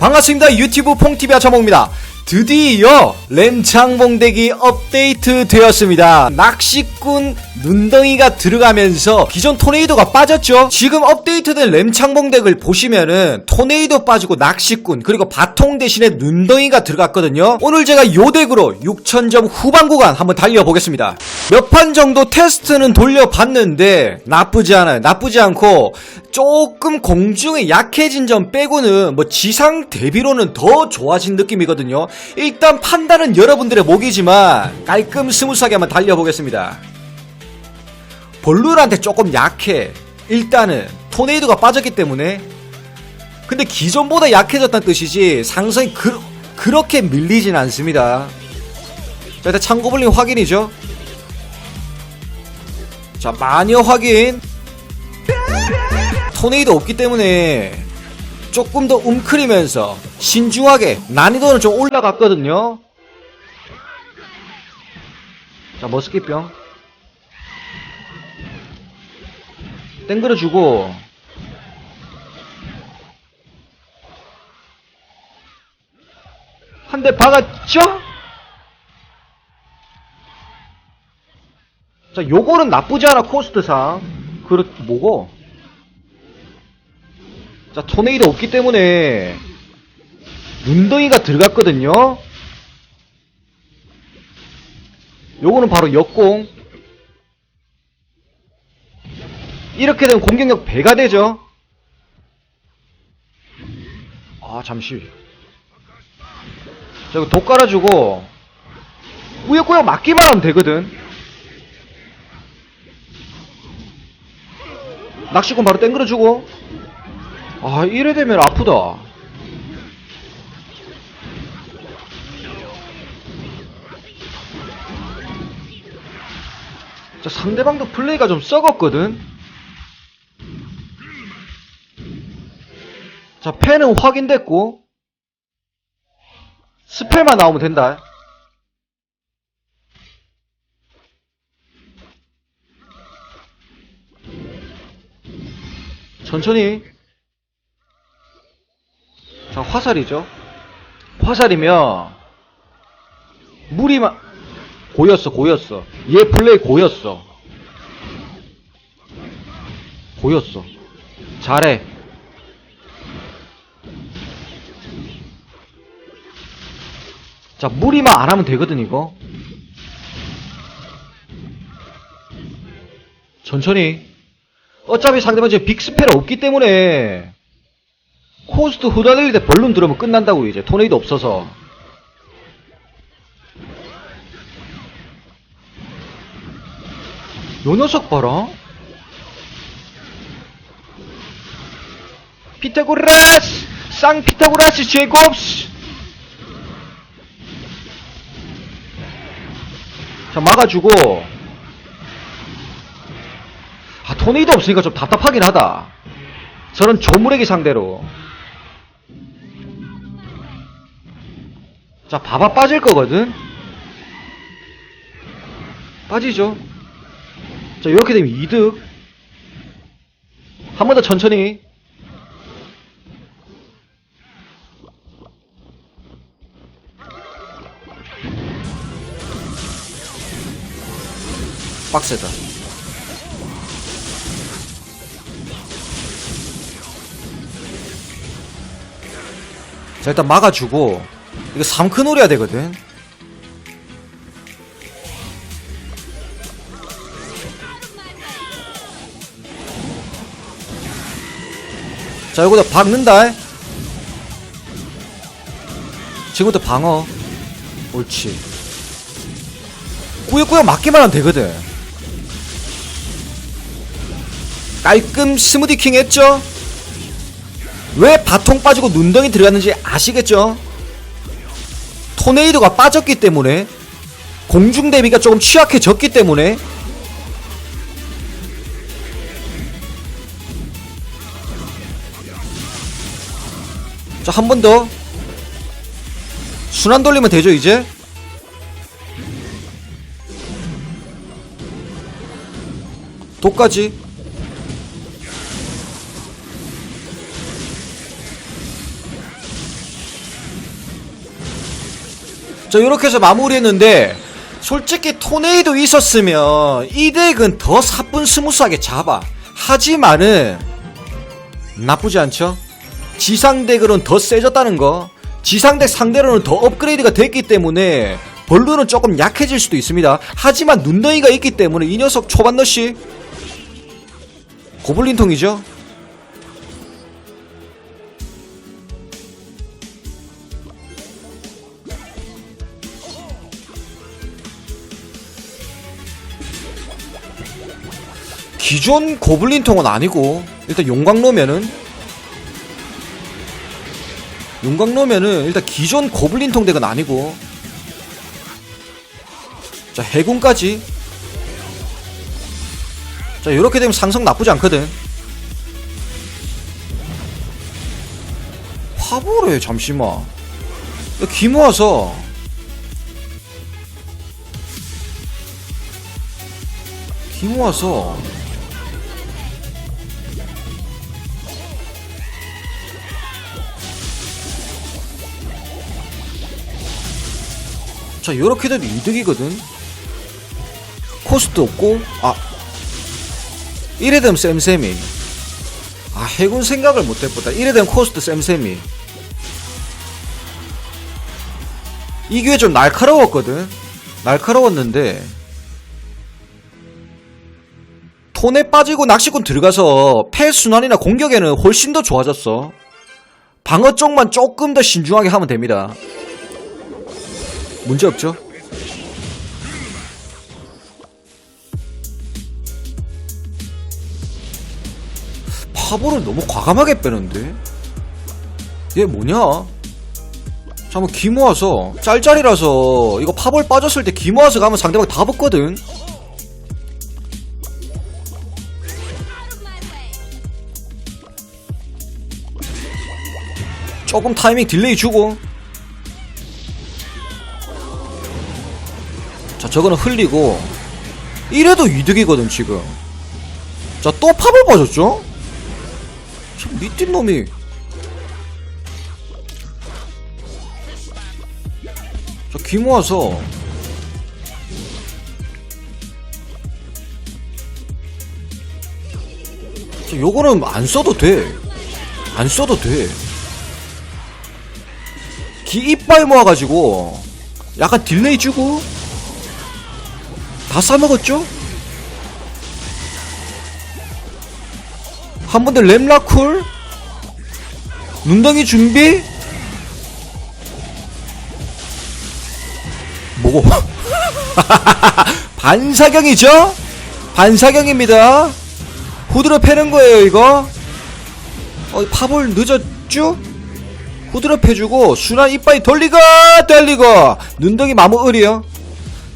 반갑습니다. 유튜브 퐁TV 아차몽입니다. 드디어 램창봉대기 업데이트 되었습니다. 낚시꾼 눈덩이가 들어가면서 기존 토네이도가 빠졌죠? 지금 업데이트된 램창봉덱을 보시면은 토네이도 빠지고 낚시꾼 그리고 바통 대신에 눈덩이가 들어갔거든요. 오늘 제가 요 덱으로 6000점 후반 구간 한번 달려보겠습니다. 몇 판 정도 테스트는 돌려봤는데 나쁘지 않아요. 나쁘지 않고 조금 공중에 약해진 점 빼고는 뭐 지상 대비로는 더 좋아진 느낌이거든요. 일단 판단은 여러분들의 목이지만 깔끔 스무스하게 한번 달려보겠습니다. 볼룰한테 조금 약해. 일단은 토네이도가 빠졌기 때문에 근데 기존보다 약해졌다는 뜻이지 상성이 그, 그렇게 밀리진 않습니다. 자 일단 창고블링 확인이죠. 자 마녀 확인. 토네이도 없기 때문에 조금 더 웅크리면서 신중하게 난이도는 좀 올라갔거든요. 자 머스킷병 땡그려주고 한 대 박았죠? 자 요거는 나쁘지 않아 코스트상 그렇 뭐고 자 토네이도 없기 때문에 눈덩이가 들어갔거든요. 요거는 바로 역공. 이렇게 되면 공격력 배가 되죠? 아 잠시. 자 이거 독 깔아주고. 꾸역꾸역 맞기만 하면 되거든. 낚시꾼 바로 땡그려주고 아 이래 되면 아프다. 자 상대방도 플레이가 좀 썩었거든. 자 펜은 확인됐고 스펠만 나오면 된다. 천천히 자 화살이죠? 화살이면 무리만 고였어 고였어. 얘 플레이 고였어. 고였어. 잘해. 자 무리만 안 하면 되거든 이거. 천천히. 어차피 상대방 지금 빅스펠 없기 때문에 코스트 후다들릴 때 벌룬 들어오면 끝난다고 이제 토네이도 없어서. 요 녀석 봐라. 피타고라스! 쌍 피타고라스 제곱스! 자 막아주고. 아 토네이도 없으니까 좀 답답하긴 하다. 저는 조무래기 상대로 자 봐봐 빠질 거거든. 빠지죠. 자 이렇게 되면 이득. 한 번 더 천천히. 빡세다. 자 일단 막아주고 이거 3큰 노려야 되거든. 자 이거다 박는다. 지금부터 방어. 옳지. 꾸역꾸역 맞기만 하면 되거든. 깔끔 스무디킹 했죠? 왜 바통 빠지고 눈덩이 들어갔는지 아시겠죠? 토네이도가 빠졌기 때문에 공중 대비가 조금 취약해졌기 때문에. 자 한 번 더. 순환 돌리면 되죠 이제? 독까지 자 이렇게 해서 마무리했는데 솔직히 토네이도 있었으면 이 덱은 더 사뿐 스무스하게 잡아. 하지만은 나쁘지 않죠? 지상 덱으로는 더 세졌다는 거 지상 덱 상대로는 더 업그레이드가 됐기 때문에 벌루는 조금 약해질 수도 있습니다. 하지만 눈덩이가 있기 때문에 이 녀석 초반 너시 고블린통이죠 기존 고블린통은 아니고 일단 용광로면은 용광로면은 일단 기존 고블린통 덱은 아니고 자 해군까지. 자 이렇게 되면 상성 나쁘지 않거든. 화보래 잠시만. 야, 기모아서. 기 모아서 자 요렇게 돼도 이득이거든. 코스트 없고 아. 이래 되면 쌤쌤이. 아 해군 생각을 못해보다. 이래 되면 코스트 쌤쌤이. 이 기회 좀 날카로웠거든. 날카로웠는데. 톤에 빠지고 낚시꾼 들어가서 패 순환이나 공격에는 훨씬 더 좋아졌어. 방어 쪽만 조금 더 신중하게 하면 됩니다 문제 없죠? 파보를 너무 과감하게 빼는데? 얘 뭐냐? 잠깐 기 모아서 짤짤이라서 이거 파볼 빠졌을 때 기 모아서 가면 상대방 다 붙거든? 조금 타이밍 딜레이 주고 저거는 흘리고 이래도 이득이거든 지금. 자 또 팝을 빠졌죠? 참 미친 놈이. 자 기모아서 자 요거는 안 써도 돼안 써도 돼기 이빨 모아가지고 약간 딜레이 주고 다 싸먹었죠? 한 번 더 램라쿨? 눈덩이 준비? 뭐고? 반사경이죠? 반사경입니다. 후드로 패는 거예요 이거. 어 파볼 늦었죠? 후드로 패주고 순환 이빨이 돌리고 돌리고. 눈덩이 마무 을이요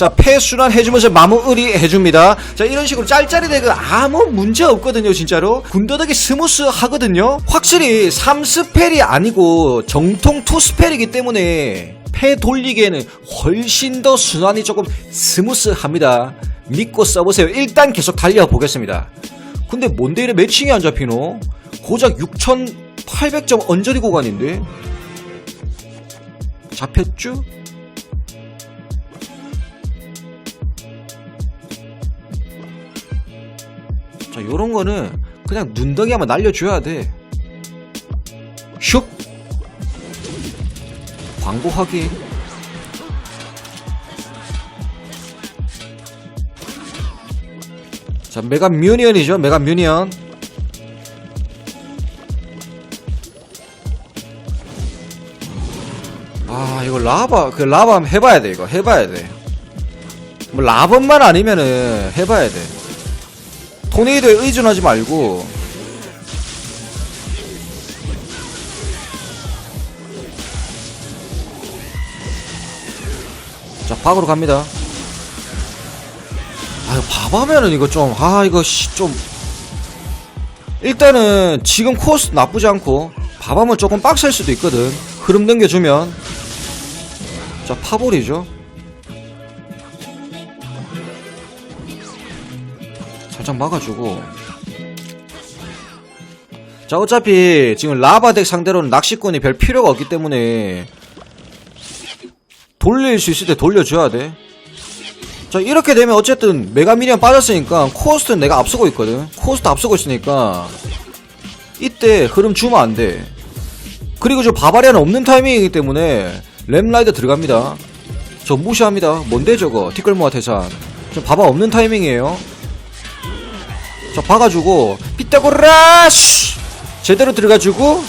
자, 폐순환 해주면서 마무리 해줍니다. 자, 이런 식으로 짤짤이 덱은 아무 문제 없거든요, 진짜로. 군더더기 스무스 하거든요. 확실히 3스펠이 아니고 정통 2스펠이기 때문에 패 돌리기에는 훨씬 더 순환이 조금 스무스합니다. 믿고 써보세요. 일단 계속 달려보겠습니다. 근데 뭔데 이래 매칭이 안 잡히노? 고작 6800점 언저리 구간인데? 잡혔죠? 자, 요런 거는 그냥 눈덩이 한번 날려줘야 돼. 슉! 광고 확인. 자, 메가 뮤니언이죠. 메가 뮤니언. 아, 이거 라바, 그 라바 한번 해봐야 돼, 이거. 해봐야 돼. 뭐, 라번만 아니면은 해봐야 돼. 토네이도에 의존하지 말고. 자 박으로 갑니다. 아 밥하면은 이거 좀 아 이거 씨 좀. 일단은 지금 코스 나쁘지 않고 밥하면 조금 빡셀 수도 있거든. 흐름 넘겨주면. 자 파볼이죠 살짝 막아주고 자 어차피 지금 라바덱 상대로는 낚시꾼이 별 필요가 없기 때문에 돌릴 수 있을 때 돌려줘야 돼. 자, 이렇게 되면 어쨌든 메가미니언 빠졌으니까 코스트는 내가 앞서고 있거든. 코스트 앞서고 있으니까 이때 흐름 주면 안 돼. 그리고 저 바바리아는 없는 타이밍이기 때문에 램라이더 들어갑니다. 저 무시합니다. 뭔데 저거? 티끌모아 태산. 저 바바 없는 타이밍이에요. 자, 박아주고 피타고라쉬! 제대로 들어가주고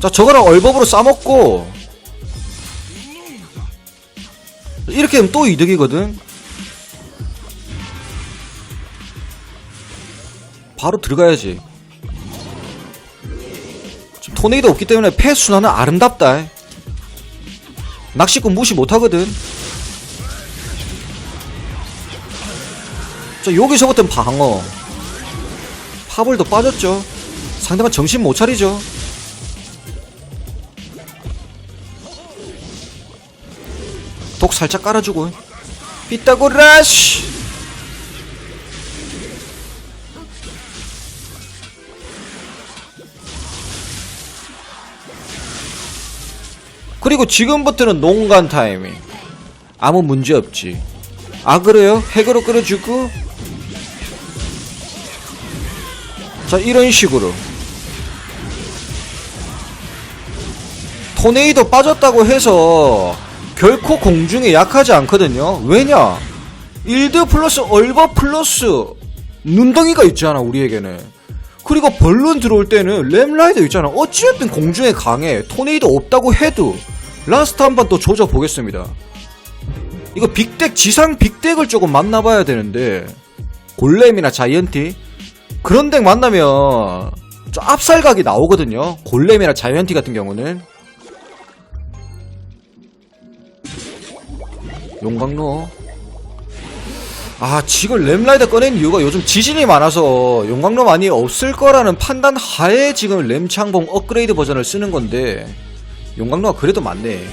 자 저거랑 얼법으로 싸먹고 이렇게 하면 또 이득이거든? 바로 들어가야지. 지금 토네이도 없기 때문에 패 순환은 아름답다. 낚시꾼 무시 못하거든 자 여기서부터는 방어. 파벌도 빠졌죠. 상대방 정신 못 차리죠. 독 살짝 깔아주고. 피타고라쉬 그리고 지금부터는 농간 타이밍. 아무 문제 없지. 아 그래요? 핵으로 끌어주고 자 이런 식으로. 토네이도 빠졌다고 해서 결코 공중에 약하지 않거든요. 왜냐? 1드 플러스 얼버 플러스 눈덩이가 있잖아 우리에게는. 그리고 벌룬 들어올 때는 램라이더 있잖아. 어찌됐든 공중에 강해. 토네이도 없다고 해도. 라스트 한 번 또 조져 보겠습니다. 이거 빅덱 지상 빅덱을 조금 만나봐야 되는데. 골렘이나 자이언티 그런 덱 만나면 좀 압살각이 나오거든요. 골렘이나 자이언티 같은 경우는. 용광로. 아 지금 램라이더 꺼낸 이유가 요즘 지진이 많아서 용광로 많이 없을 거라는 판단 하에 지금 램창봉 업그레이드 버전을 쓰는 건데 용광로가 그래도 많네.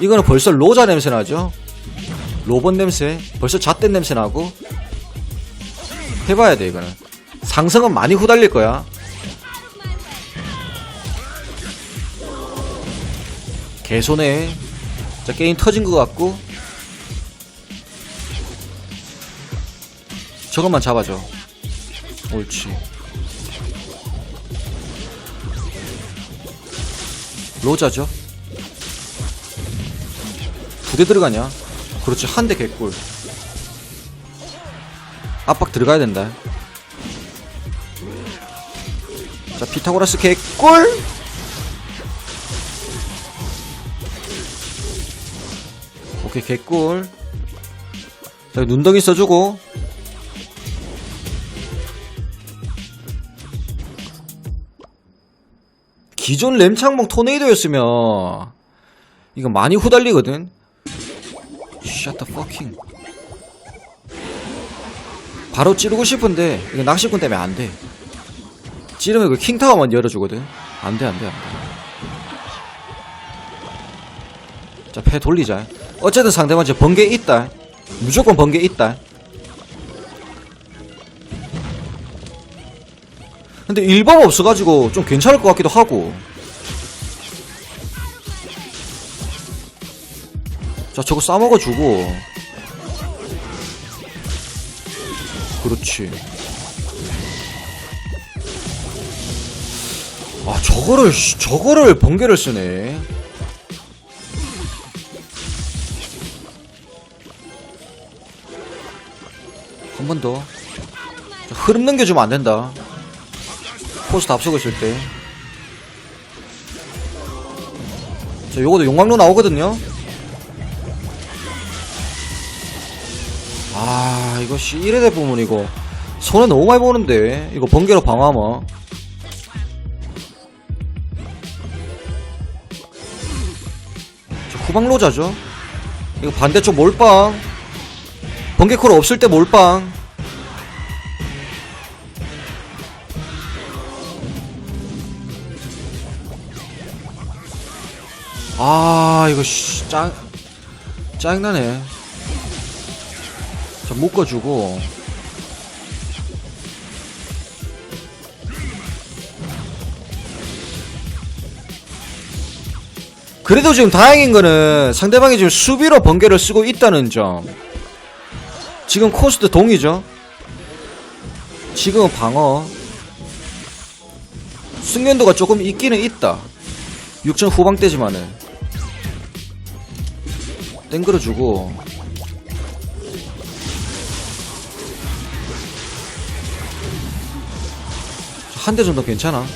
이거는 벌써 로자 냄새 나죠 로봇 냄새 벌써 잣된 냄새 나고 해봐야 돼 이거는. 상승은 많이 후달릴 거야. 개손해 자 게임 터진 것 같고. 저것만 잡아줘. 옳지. 로자죠? 두대 들어가냐 그렇지 한 대 개꿀. 압박 들어가야 된다. 자 피타고라스 개꿀! 오케이 개꿀. 자 눈덩이 써주고. 기존 램창봉 토네이도였으면 이거 많이 후달리거든 The fucking 바로 찌르고 싶은데 이거 낚시꾼 때문에 안돼 찌르면 그 킹타워만 열어주거든 안돼 안돼 안돼 자, 패 돌리자. 어쨌든 상대방 저 번개 있다. 무조건 번개 있다. 근데 일법 없어가지고 좀 괜찮을 것 같기도 하고. 자, 저거 싸먹어주고. 그렇지. 아, 저거를, 씨, 저거를 번개를 쓰네. 한 번 더. 자, 흐름 넘겨주면 안 된다. 포스트 앞서고 있을 때. 자, 요거도 용광로 나오거든요. 이거 씨, 1회대 부분 이거. 손에 너무 많이 보는데. 이거 번개로 방어하면. 자, 후방로자죠. 이거 반대쪽 몰빵. 번개콜 없을 때 몰빵 아 이거 씨, 짱 짜증나네 자 묶어주고. 그래도 지금 다행인 거는 상대방이 지금 수비로 번개를 쓰고 있다는 점. 지금 코스트 동이죠? 지금은 방어. 숙련도가 조금 있기는 있다. 6천 후방대지만은. 땡그려주고. 한 대 정도 괜찮아.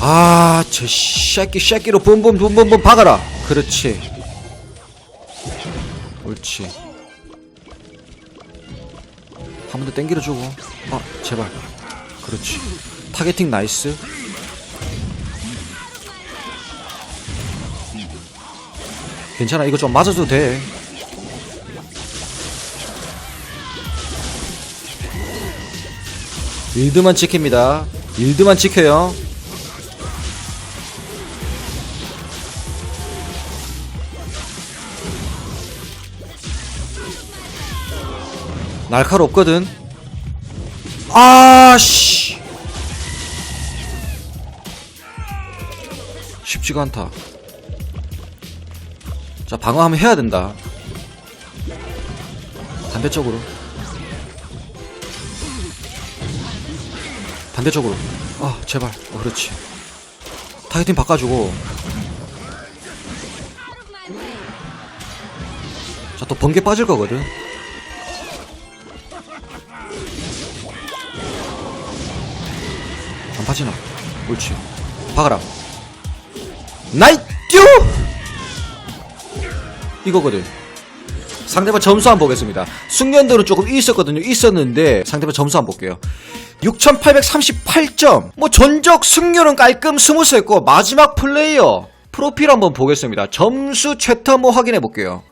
아, 저 새끼 새끼로 붐붐 붐붐붐 박아라. 그렇지. 옳지. 한 번 더 땡기려 주고. 아, 제발. 그렇지. 타겟팅 나이스. 괜찮아. 이거 좀 맞아도 돼. 일드만 지킵니다. 일드만 지켜요. 날카롭거든. 아, 씨. 쉽지가 않다. 자, 방어 하면 해야 된다. 반대쪽으로. 반대쪽으로. 아, 제발. 어, 그렇지. 타겟팅 바꿔주고. 자, 또 번개 빠질 거거든. 안 빠지나? 옳지. 박아라. 나이, 듀! 이거거든. 상대방 점수 한번 보겠습니다. 숙련도는 조금 있었거든요. 있었는데, 상대방 점수 한번 볼게요. 6838점. 뭐, 전적 승률은 깔끔 스무스했고, 마지막 플레이어. 프로필 한번 보겠습니다. 점수 최터 한번 확인해 볼게요.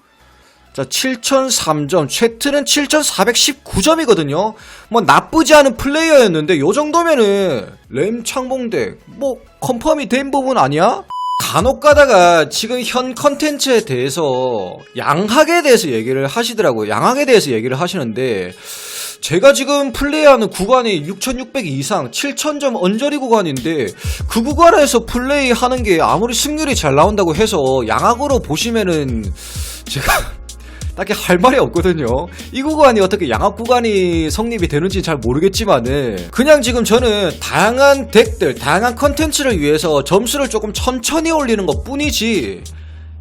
자, 7003점. 최트는 7419점이거든요. 뭐, 나쁘지 않은 플레이어였는데, 요 정도면은, 램 창봉대, 뭐, 컨펌이 된 부분 아니야? 간혹 가다가 지금 현 컨텐츠에 대해서 양학에 대해서 얘기를 하시더라고요. 양학에 대해서 얘기를 하시는데, 제가 지금 플레이하는 구간이 6600 이상 7000점 언저리 구간인데 그 구간에서 플레이하는 게 아무리 승률이 잘 나온다고 해서 양학으로 보시면은 제가 딱히 할 말이 없거든요. 이 구간이 어떻게 양학 구간이 성립이 되는지 잘 모르겠지만은 그냥 지금 저는 다양한 덱들, 다양한 컨텐츠를 위해서 점수를 조금 천천히 올리는 것 뿐이지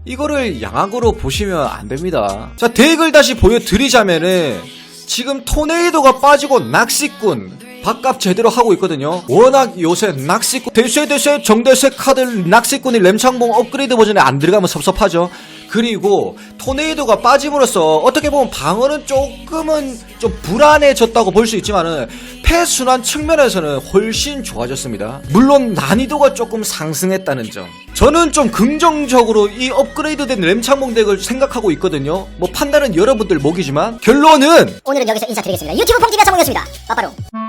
이거를 양학으로 보시면 안 됩니다. 자, 덱을 다시 보여드리자면은 지금 토네이도가 빠지고 낚시꾼 밥값 제대로 하고 있거든요. 워낙 요새 낚시꾼 대세 대세 정대세 카드 낚시꾼이 램창봉 업그레이드 버전에 안 들어가면 섭섭하죠. 그리고 토네이도가 빠짐으로써 어떻게 보면 방어는 조금은 좀 불안해졌다고 볼 수 있지만은 패순환 측면에서는 훨씬 좋아졌습니다. 물론 난이도가 조금 상승했다는 점. 저는 좀 긍정적으로 이 업그레이드된 램창봉 덱을 생각하고 있거든요. 뭐 판단은 여러분들 목이지만 결론은 오늘은 여기서 인사드리겠습니다. 유튜브 폼TV 차몽이었습니다. 빠빠로.